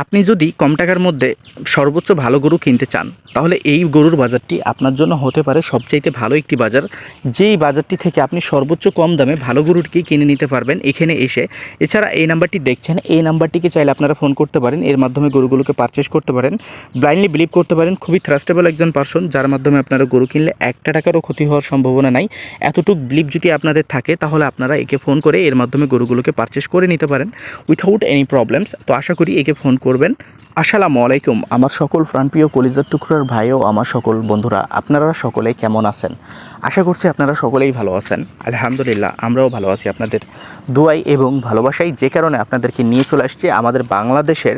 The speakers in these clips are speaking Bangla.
আপনি যদি কম টাকার মধ্যে সর্বোচ্চ ভালো গরু কিনতে চান, তাহলে এই গরুর বাজারটি আপনার জন্য হতে পারে সবচাইতে ভালো একটি বাজার। যেই বাজারটি থেকে আপনি সর্বোচ্চ কম দামে ভালো গরুটিকে কিনে নিতে পারবেন এখানে এসে। এছাড়া এই নাম্বারটি দেখছেন, এই নাম্বারটিকে চাইলে আপনারা ফোন করতে পারেন, এর মাধ্যমে গরুগুলোকে পারচেস করতে পারেন। ব্লাইন্ডলি বিলিভ করতে পারেন, খুবই থ্রাস্টেবল একজন পার্সন যার মাধ্যমে আপনারা গরু কিনলে একটা টাকারও ক্ষতি হওয়ার সম্ভাবনা নাই। এতটুক বিলিভ যদি আপনাদের থাকে, তাহলে আপনারা একে ফোন করে এর মাধ্যমে গরুগুলোকে পারচেস করে নিতে পারেন। উইথাউট এনি প্রবলেমস তো আশা করি একে ফোন করবেন। আসসালামু আলাইকুম। আমার সকল প্রাণপ্রিয় কলিজার টুকরার ভাইও আমার সকল বন্ধুরা, আপনারা সকলে কেমন আছেন? আশা করছি আপনারা সকলেই ভালো আছেন। আলহামদুলিল্লাহ, আমরাও ভালো আছি। আপনাদের দোয়াই এবং ভালোবাসাই যে কারণে আপনাদেরকে নিয়ে চলে আসছে আমাদের বাংলাদেশের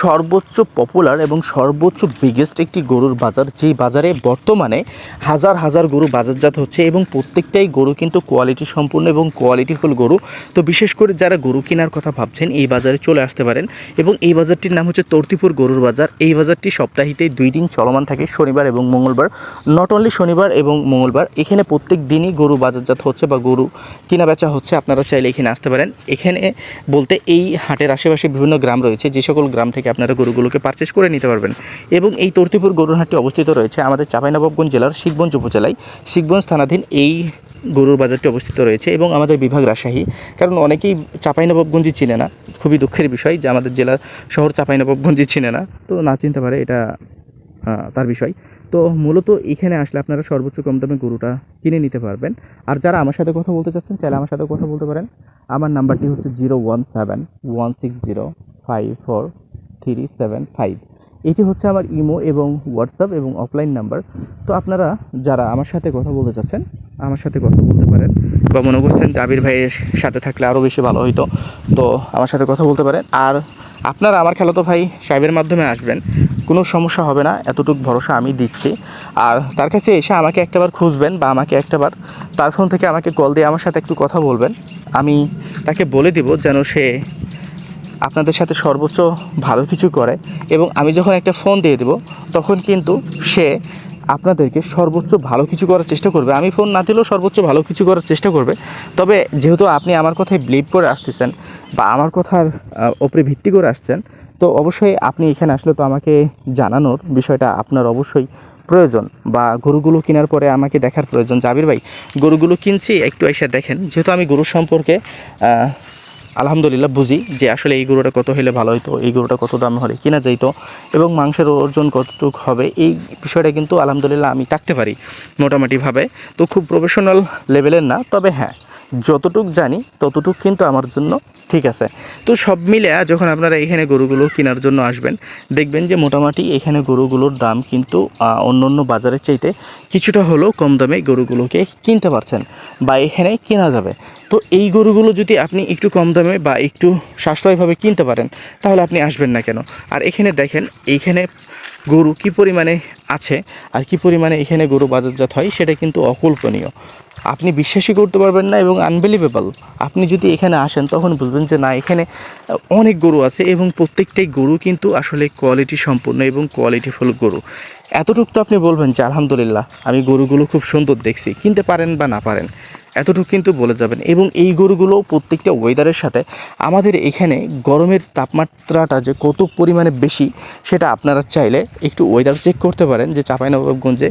সর্বোচ্চ পপুলার এবং সর্বোচ্চ বিগেস্ট একটি গরুর বাজার, যেই বাজারে বর্তমানে হাজার হাজার গরু বাজারজাত হচ্ছে এবং প্রত্যেকটাই গরু কিন্তু কোয়ালিটি সম্পূর্ণ এবং কোয়ালিটিফুল গরু। তো বিশেষ করে যারা গরু কেনার কথা ভাবছেন, এই বাজারে চলে আসতে পারেন এবং এই বাজারটির নাম হচ্ছে তর্তিপুর গরুর বাজার। এই বাজারটি সপ্তাহিতে দুই দিন চলমান থাকে, শনিবার এবং মঙ্গলবার। নট অনলি শনিবার এবং মঙ্গলবার এখানে প্রত্যেক দিনই গরু বাজারজাত হচ্ছে বা গরু কেনা বেচা হচ্ছে, আপনারা চাইলে এখানে আসতে পারেন। এখানে বলতে এই হাটের আশেপাশে বিভিন্ন গ্রাম রয়েছে, যে সকল গ্রাম থেকে আপনারা গরুগুলোকে পারচেস করে নিতে পারবেন। এবং এই তর্তিপুর গরুর হাটটি অবস্থিত রয়েছে আমাদের চাঁপাইনবাবগঞ্জ জেলার শিখগঞ্জ উপজেলায়। শিখগঞ্জ থানাধীন এই গরুর বাজারটি অবস্থিত রয়েছে এবং আমাদের বিভাগ রাজশাহী। কারণ অনেকেই চাঁপাইনবাবগঞ্জই চিনে না, খুবই দুঃখের বিষয় যে আমাদের জেলা শহর চাঁপাইনবাবগঞ্জই চিনে না। তো না চিনতে পারে এটা তার বিষয়। তো মূলত এখানে আসলে আপনারা সর্বোচ্চ কম দামে গরুটা কিনে নিতে পারবেন। আর যারা আমার সাথে কথা বলতে চাচ্ছেন, চাইলে আমার সাথে কথা বলতে পারেন। আমার নাম্বারটি হচ্ছে zero one seven one six zero five four three seven five. এটি হচ্ছে আমার ইমো এবং হোয়াটসঅ্যাপ এবং অফলাইন নাম্বার। তো আপনারা যারা আমার সাথে কথা বলতে চাচ্ছেন, আমার সাথে কথা বলতে পারেন। বা মনে করছেন জাবির ভাইয়ের সাথে থাকলে আরও বেশি ভালো হইতো, তো আমার সাথে কথা বলতে পারেন। আর আপনারা আমার খেলাতো ভাই সাহেবের মাধ্যমে আসবেন। কোনো সমস্যা হবে না, এতটুকু ভরসা আমি দিচ্ছি। আর তার কাছে এসে আমাকে একটাবার খুঁজবেন বা আমাকে একটাবার তার ফোন থেকে আমাকে কল দিয়ে আমার সাথে একটু কথা বলবেন। আমি তাকে বলে দিব যেন সে আপনাদের সাথে সর্বোচ্চ ভালো কিছু করে এবং আমি যখন একটা ফোন দিয়ে দেবো, তখন কিন্তু সে আপনাদেরকে সর্বোচ্চ ভালো কিছু করার চেষ্টা করবে। আমি ফোন না দিলেও সর্বোচ্চ ভালো কিছু করার চেষ্টা করবে। তবে যেহেতু আপনি আমার কথায় বিলিভ করে আসতেছেন বা আমার কথার ওপরে ভিত্তি করে আসছেন তো অবশ্যই আপনি এখানে আসলে তো আমাকে জানানোর বিষয়টা আপনার অবশ্যই প্রয়োজন বা গরুগুলো কেনার পরে আমাকে দেখার প্রয়োজন। জাবির ভাই, গরুগুলো কিনছি, একটু এসে দেখেন। যেহেতু আমি গরু সম্পর্কে আলহামদুলিল্লাহ বুঝি যে আসলে এই গরুটা কত হলে ভালো হতো এই গরুটা কত দাম হলে কিনা যাইতো এবং মাংসের ওজন কতটুক হবে, এই বিষয়টা কিন্তু আলহামদুলিল্লাহ আমি থাকতে পারি মোটামুটিভাবে। তো খুব প্রফেশনাল লেভেলের না, তবে হ্যাঁ যতটুক জানি ততটুক কিন্তু আমার জন্য ঠিক আছে। তো সব মিলে যখন আপনারা এখানে গরুগুলো কেনার জন্য আসবেন, দেখবেন যে মোটামুটি এখানে গরুগুলোর দাম কিন্তু অন্য অন্য বাজারের চাইতে কিছুটা হলেও কম দামে গরুগুলোকে কিনতে পারছেন বা এখানে কেনা যাবে। তো এই গরুগুলো যদি আপনি একটু কম দামে বা একটু সাশ্রয়ভাবে কিনতে পারেন, তাহলে আপনি আসবেন না কেন? আর এখানে দেখেন এইখানে গরু কি পরিমাণে আছে আর কি পরিমাণে এখানে গরু বাজারজাত হয় সেটা কিন্তু অকল্পনীয়। আপনি বিশ্বাসই করতে পারবেন না এবং আনবিলিভেবল আপনি যদি এখানে আসেন তখন বুঝবেন যে না, এখানে অনেক গরু আছে এবং প্রত্যেকটাই গরু কিন্তু আসলে কোয়ালিটি সম্পূর্ণ এবং কোয়ালিটিফুল গরু। এতটুকু তো আপনি বলবেন যে আলহামদুলিল্লাহ, আমি গরুগুলো খুব সুন্দর দেখছি, কিনতে পারেন বা না পারেন। এতটুকু কিন্তু বলে যাবেন। এবং এই গরুগুলো প্রত্যেকটা ওয়েদারের সাথে আমাদের এখানে গরমের তাপমাত্রাটা যে কত পরিমাণে বেশি, সেটা আপনারা চাইলে একটু ওয়েদার চেক করতে পারেন যে চাঁপাইনবাবগঞ্জে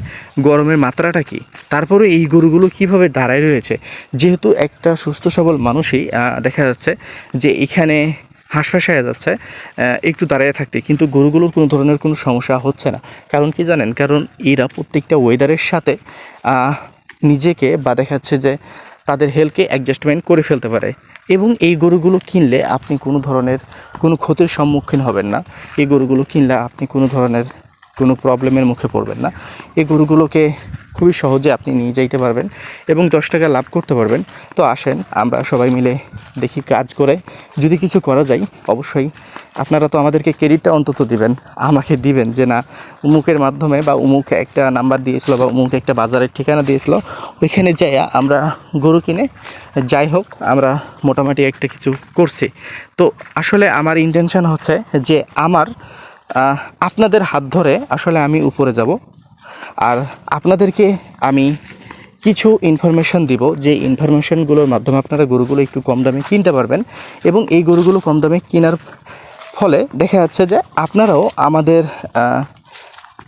গরমের মাত্রাটা কি। তারপরে এই গরুগুলো কীভাবে দাঁড়ায় রয়েছে। যেহেতু একটা সুস্থ সবল মানুষই দেখা যাচ্ছে যে এখানে হাঁসফাঁসায় যাচ্ছে একটু দাঁড়িয়ে থাকতে। কিন্তু গরুগুলোর কোনো ধরনের কোনো সমস্যা হচ্ছে না। কারণ কি জানেন? কারণ এরা প্রত্যেকটা ওয়েদারের সাথে নিজেকে বা দেখাচ্ছে যে তাদের হেলথকে অ্যাডজাস্টমেন্ট করে ফেলতে পারে। এবং এই গরুগুলো কিনলে আপনি কোনো ধরনের কোনো ক্ষতির সম্মুখীন হবেন না। এই গরুগুলো কিনলে আপনি কোনো ধরনের কোনো প্রবলেমের মুখে পড়বেন না। এই গরুগুলোকে খুবই সহজে আপনি নিয়ে যাইতে পারবেন এবং দশ টাকা লাভ করতে পারবেন। তো আসেন আমরা সবাই মিলে দেখি কাজ করে। যদি কিছু করা যায়, অবশ্যই আপনারা তো আমাদেরকে ক্রেডিটটা অন্তত দিবেন, আমাকে দিবেন যে না, উমুকের মাধ্যমে বা উমুক একটা নাম্বার দিয়েছিল বা উমুক একটা বাজারের ঠিকানা দিয়েছিল, ওইখানে যাইয়া আমরা গরু কিনে, যাই হোক, আমরা মোটামুটি একটা কিছু করছি। তো আসলে আমার ইন্টেনশন হচ্ছে যে আমার আপনাদের হাত ধরে আসলে আমি উপরে যাব, আর আপনাদেরকে আমি কিছু ইনফরমেশন দিব, যে ইনফরমেশনগুলোর মাধ্যমে আপনারা গরুগুলো একটু কম দামে কিনতে পারবেন, এবং এই গরুগুলো কম দামে কেনার ফলে দেখা যাচ্ছে যে আপনারাও আমাদের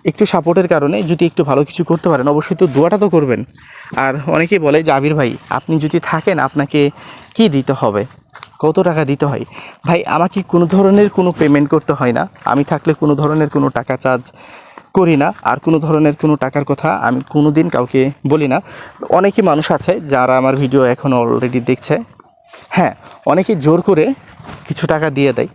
একটু সাপোর্টের কারণে যদি একটু ভালো কিছু করতে পারেন, অবশ্যই তো দোয়াটা তো করবেন। আর অনেকেই বলে যে, আবির ভাই, আপনি যদি থাকেন, আপনাকে কি দিতে হবে? কত টাকা দিতে হয়? ভাই, আমাকে কোনো ধরনের কোনো পেমেন্ট করতে হয় না। আমি থাকলে কোনো ধরনের কোনো টাকা চার্জ করি না। আর কোনো ধরনের কোনো টাকার কথা আমি কোনো দিন কাউকে বলি না। অনেকই মানুষ আছে যারা আমার ভিডিও এখন অলরেডি দেখছে। হ্যাঁ অনেকে জোর করে কিছু টাকা দিয়ে দেয়।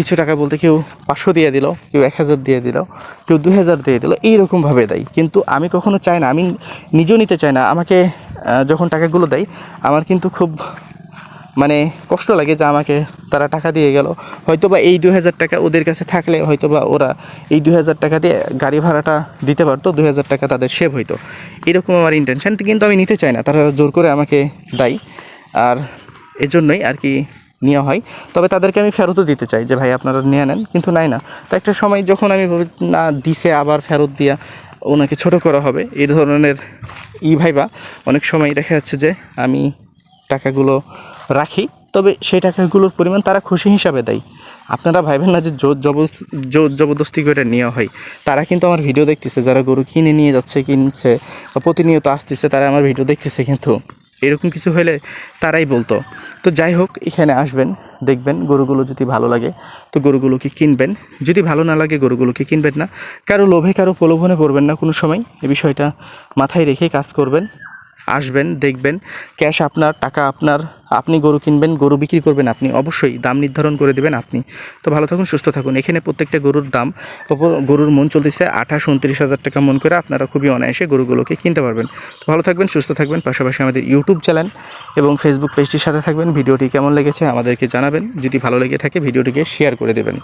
কিছু টাকা বলতে কেউ পাঁচশো দিয়ে দিল, কেউ এক হাজার দিয়ে দিল, কেউ দু হাজার দিয়ে দিল, এইরকমভাবে দেয়। কিন্তু আমি কখনো চাই না, আমি নিজেও নিতে চাই না। আমাকে যখন টাকাগুলো দেয়, আমার কিন্তু খুব মানে কষ্ট লাগে যে আমাকে তারা টাকা দিয়ে গেল। হয়তো বা এই দু হাজার টাকা ওদের কাছে থাকলে হয়তো বা ওরা এই দু হাজার টাকা দিয়ে গাড়ি ভাড়াটা দিতে পারতো দু হাজার টাকা তাদের সেভ হইতো। এরকম আমার ইন্টেনশন কিন্তু আমি নিতে চাই না। তারা জোর করে আমাকে দেয়। আর এজন্যই আর কি নেওয়া হয়। তবে তাদেরকে আমি ফেরতও দিতে চাই যে, ভাই, আপনারা নিয়ে নেন। কিন্তু নাই না। তো একটা সময় যখন আমি না, দিছে, আবার ফেরত দিয়া ওনাকে ছোট করা হবে, এই ধরনের ই ভাইবা অনেক সময় দেখা যাচ্ছে যে, আমি টাকাগুলো রাখি। তবে সেই টাকাগুলোর পরিমাণ তারা খুশি হিসাবে দেয়। আপনারা ভাইবেন না যে জোর জবরদস্তি করে নেওয়া হয়। তারা কিন্তু আমার ভিডিও দেখতেছে, যারা গরু কিনে নিয়ে যাচ্ছে, কিনছে বা প্রতিনিয়ত আসতেছে, তারা আমার ভিডিও দেখতেছে কিন্তু। এরকম কিছু হলে তারাই বলতো। তো যাই হোক, এখানে আসবেন, দেখবেন গরুগুলো যদি ভালো লাগে, তো গরুগুলোকে কিনবেন। যদি ভালো না লাগে, গরুগুলোকে কিনবেন না। কারও লোভে, কারও প্রলোভনে পড়বেন না কোনো সময়। এ বিষয়টা মাথায় রেখে কাজ করবেন। আসবেন, দেখবেন ক্যাশ আপনার, টাকা আপনার, আপনি গরু কিনবেন, গরু বিক্রি করবেন আপনি, অবশ্যই দাম নির্ধারণ করে দেবেন আপনি। তো ভালো থাকুন, সুস্থ থাকুন। এখানে প্রত্যেকটা গরুর দাম গরুর মন চলতেছে আঠাশ, উনত্রিশ হাজার টাকা মন করে আপনারা খুবই অনায়াসে গরুগুলোকে কিনতে পারবেন। তো ভালো থাকবেন, সুস্থ থাকবেন, পাশাপাশি আমাদের ইউটিউব চ্যানেল এবং ফেসবুক পেজটির সাথে থাকবেন। ভিডিওটি কেমন লেগেছে আমাদেরকে জানাবেন। যদি ভালো লেগে থাকে, ভিডিওটিকে শেয়ার করে দেবেন।